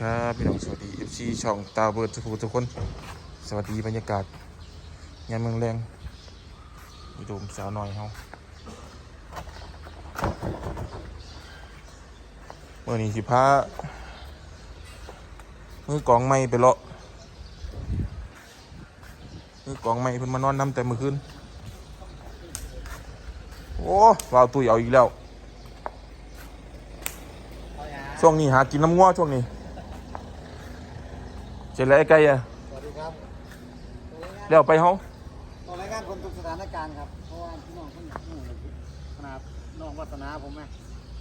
ครับพี่น้องสวัสดี FC ช่องตาเบิร์ดทุกทุกคน สวัสดีบรรยากาศยามเมืองแรงอยู่ดูมสาวน้อยเฮาเมื่อนี้สิพามือกองไม้ไปเลาะมือกองไม้เพิ่นมานอนน้ำแต่เมื่อคืนโอ้วาวตุยเอาอีกแล้วช่วงนี้หากินน้ำง้อช่วงนี้ เจริญไอ้ไก่อะสวัสดีครับเดี๋ยวไปเฮาตอนรายการคนทุกสถานการณ์ครับ เพราะว่าพี่น้องเพิ่งหูขนาดน้องวัฒนาผมไง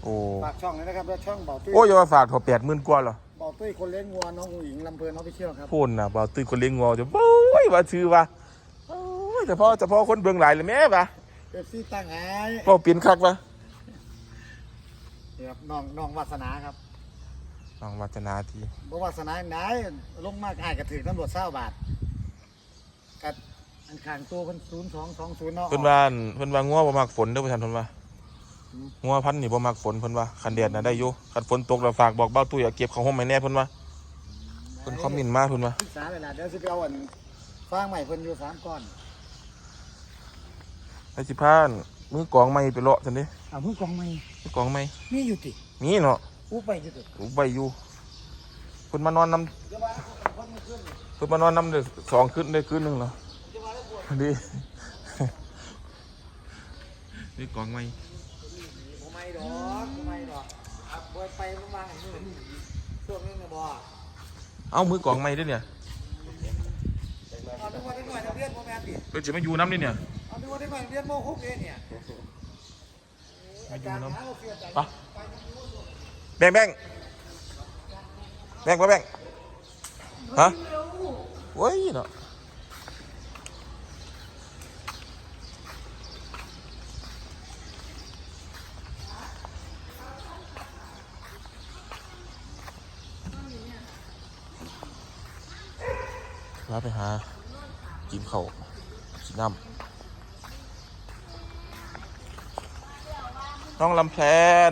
โอ้ฝากช่องเลยนะครับแล้วช่องเบาตุ้ยโอ้ยอย่ามาฝากถอแปดหมื่นกว่าเหรอเบาตุ้ยคนเลี้ยงวัวน้องหูหญิงลำเพลินน้องไปเชี่ยวครับพูนน่ะบ่าวตื่นคนเลี้ยงงัวจะโอ้ยว่าชื่อว่าโอ้ยแต่พอแต่พอคนเบื้องหลายเลยแม่ปะเอฟซีตั้งไอ้พอเปลี่ยนคักปะนี่ครับน้องน้องวัฒนาครับ น้องวัฒนาทีบ่วัฒนาไหนลงมากอ้ายกระถือตำรวจเศร้าบาทกัดอันขางตัวคนศูนย์สองสองศูนย์เนาะเพิ่นว่าอั่นเพิ่นว่างัวบ่มักฝนเด้อพ่อท่านเพิ่นว่างัวพันธุ์นี่บ่มักฝนเพิ่นว่าคันแดดน่ะได้อยู่คันฝนตกแล้วฝากบอกเบ้าตุ้ยเอาเก็บเข้าห้องให้แน่เพิ่นว่าเพิ่นคอมเมนต์มาเพิ่นว่า ศึกษาเวลาเดี๋ยวสิไปเอาอันฟางใหม่เพิ่นอยู่สามก้อนไอ้สิพานมือกองไม้ไปเลาะซั่นเด้เอามือกองใหม่มือกองไม้มีอยู่ติ มีเนาะ อู้ไปอยู่ติอุบไปอยู่เพิ่นมานอนน้เดี๋ยวว่าคนมันขึ้นำเพิ่นมานอนน้ำเด้อสองคืนได้คืนหนึงเหรอเดี๋ยวว่าแล้วปวดดีนี่กองไม้ผมไม่ดอกผมไม่ดอกอะบ่ไปประมาณนี้ช่วงนึงนะบ่เอ้ามือกองไม้ด้วยเนี่ยเอาดูว่าได้หน่อยนักเรียนโมแมนติเพิ่นจะไม่อยู่น้ำนี่เนี่ยเอาดูว่าได้หน่อยนักเรียนโมหกเองเนี่ยไม่อยู่น้ำหาเราเสียใจไป แบ่งแบ่งแบ่งปะแบ่งฮะโอ้ยเนาะลาไปหากินข้ากินน้ำน้องลำแพน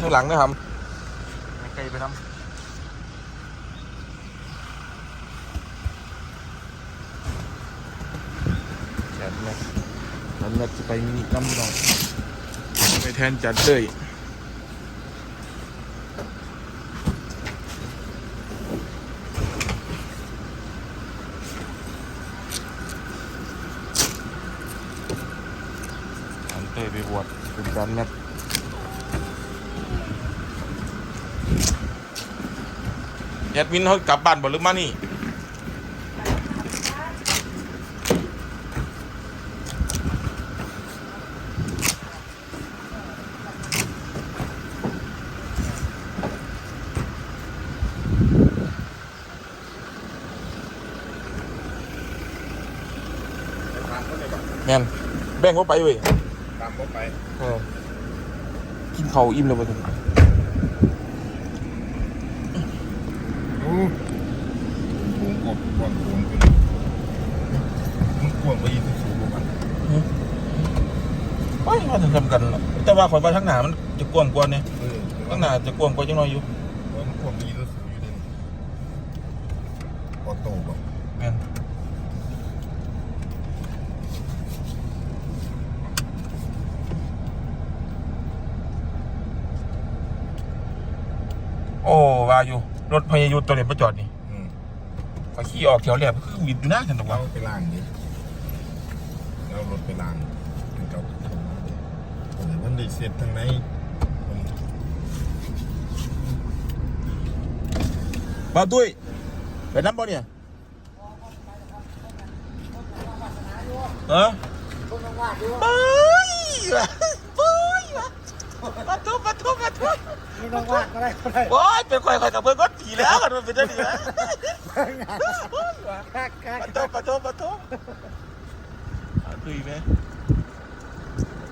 ขึ้นข้างหลังนะครับไกลไปทำจัดแม็กจัดแม็กจะไปมีน้ำหนองไปแทนจัดเลยอันเต้ไปบวชเป็นจัดแม็ก แอดมินเขากลับบ้านบ่หรือมานี่ตามเขาเลยบอกแม่นแบ่งว่าไปเว้ยตามเขาไปเออกินข้าวอิ่มแล้วบ่ถึง โอ้โหกบกวางโขงไปมันกวางไปยิงสูงกว่ามันไปมาถึงทำกันล่ะแต่ว่าขอยว่าทั้งหนามันจะกว้างกว่าเนี่ยเออทั้งหนาจะกว้างกว่าจังน้อยอยู่มันกวางไปยิงสูงอยู่เลยพอโต้บอกแม่นโอ้ว่าอยู่ รถพยายุทธ์ตัวนี้ประจอดนี่อืมขอยขี่ออกแถวแรกคือวิดอยู่หน้าฉันตกเราว่าไปล้างดิเรารถไปล้างถึงเก่าเออมันได้เสียบทางไหนมันบ่าวตุ้ยไปน้ำบ่เนี่ยเออ คนน้องววาดดูเบ้ยว่ะเบ้ยว่ะ มาทุบมาทุบมาทุบนี่น้องวาดก็ได้ก็ได้โอ้ยเป็นข่อยข่อยกับเพื่อนก็ผีแล้วกันมันเป็นได้ดีแล้วคักคักมาทุบมาทุบมาทุบอะคือไหม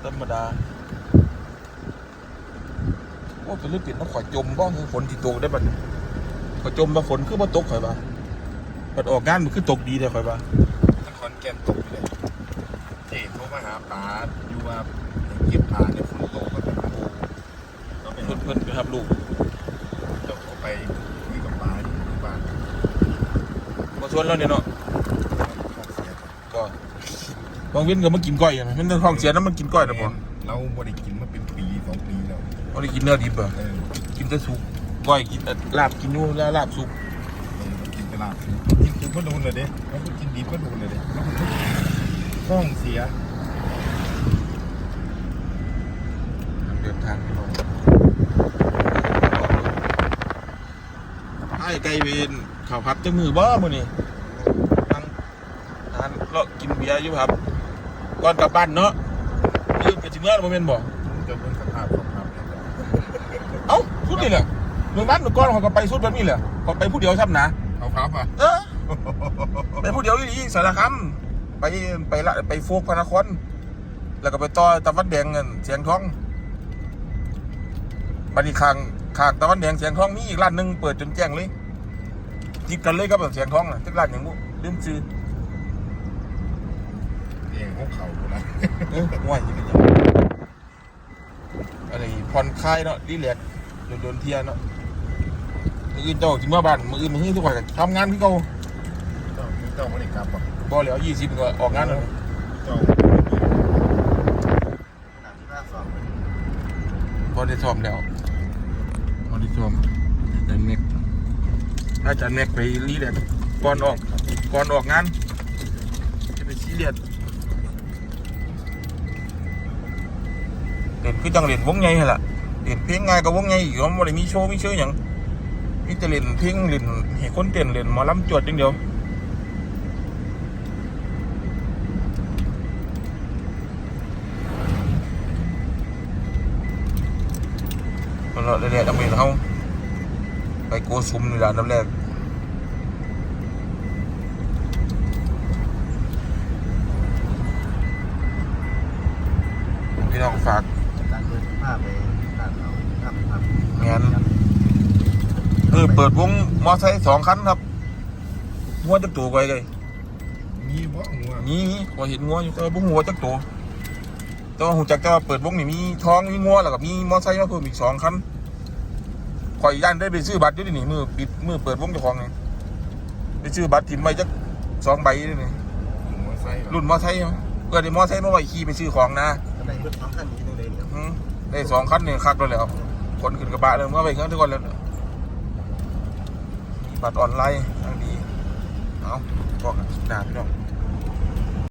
ธรรมดาโอ้เป็นเรื่องเปลี่ยนน้ำข่อยจมบ้างฝนที่ตกได้บัดนี้ข่อยจมมาฝนคือมาตกข่อยบ้าบัดออกงานมันคือตกดีแต่ข่อยบ้านครแก่นตกเลยเจ๊โทรมาหาป๋าอยู่ว่าเก็บผ้าเนี่ยฝนตกก็เป็นโอ้ก็เป็นเพื่อนเพื่อนไปครับลูกเจ้าเขาไปคุยกับป๋าอยู่ที่บ้านมาชวนเราเนี่ยเนาะท้องเสียก็บางเว้นก็มากินก้อยอะมันเป็นท้องเสียน้ำมันกินก้อยนะพ่อเราบ่ได้กินมาเป็นปีสองปีแล้วเราได้กินเนื้อดิบอะเออกินแต่สุกก้อยกินแต่ลาบกินนู่นแล้วลาบสุกเออมันกินตลาดกินกินก็โดนเลยเด้แล้วก็กินดีก็โดนเลยเด้แล้วมันก็ท้องเสียเดินทางไปหน่ อยไอ้ไก่เวนข่าวพัดจังมือบ่มื้อนี้นั่งทานเลาะกินเบียร์อยู่ครับก่อนกลับบ้านเนาะลืมไปถึงเมื่อบ่แม่นบ่ผมจะเป็นสภาพสภาพเนี่ยเอ้าสุดนี่แหละเมืองบ้านเมื่อก่อนเขาก็ไปสุดแบบนี้แหละเขาไปผู้เดียวซ้ำนะเอาครับอะเออไปผู้เดียวอีสารคามไปไปละไปโฟกพระนครแล้วก็ไปต่อตะวันแดงเงินเสียงทองบัดนี้ข้าง ข้างตะวันแดงเสียงทองมีอีกร้านหนึงเปิดจนแจ้งเลยติดกันเลยกับแบบเสียงทองน่ะที่ร้านอย่างบุลืมซื้อเองของเขานะเออห่วยที่เป็นหยังอะไรผ่อนคลายเนาะรีแลกซ์โดนโดนเทียเนาะมืออื่นเจ้าจิมาบ้านมืออื่นมืออื่นทุกคนก็ทำงานที่เขาเจ้าเจ้าไม่ได้กลับอะบ่แล้วยี่สิบก็ออกงานแล้วเจ้าพอได้ซ้อมแล้ว พอได้ซ้อมอาจารย์เมกอาจารย์เมกไปรีแลกซ์ก่อนออกก่อนออกงานจะไปซีเรียสเด่นคือจังเล่นวงใหญ่หั่นล่ะเล่นเพลงง่ายกับวงใหญ่อีกว่าบ่ได้มีโชว์มีเชื่อหยังมีแต่เล่นเพลงเล่นให้คนเต้นเล่นหมอลำจวดอย่างเดียว เราเรียกๆต้องเป็นเฮาไปโกซุมนี่ล่ะอันดับแรกพี่น้องฝากการเดินภาพไปตัดเอาทำทำงานเออเปิดวงมอไซค์สองคันครับงัวจักตัวไว้เลยมีบ่หัวมีมีพอเห็นงัวอยู่แต่ว่าบุ้งงัวจักตัวแต่ว่าหูจักแต่ว่าเปิดวงนี่มีท้องมีงัวแล้วก็มีมอไซค์มาเพิ่มอีกสองคัน ข่อยย่านได้ไปซื้อบัตรอยู่ดินี่มือปิดมือเปิดวงเจ้าของนี่ไปซื้อบัตรถิ่มไว้จักสองใบนี่นี่หัวไส้รุ่นมอไซค์เกิดได้มอไซค์มาไว้ขี่ไปซื้อของนะอะไรเพื่อทำขั้นนี้ตรงเลยเนี่ยอืมได้สองคันเนี่ยคักแล้วแหล้วคนขึ้นกระบะเลยเมื่อไปเครื่องทุกคนแล้วบัตรออนไลน์ทั้งดีเอาบอกกันหนาพี่น้อง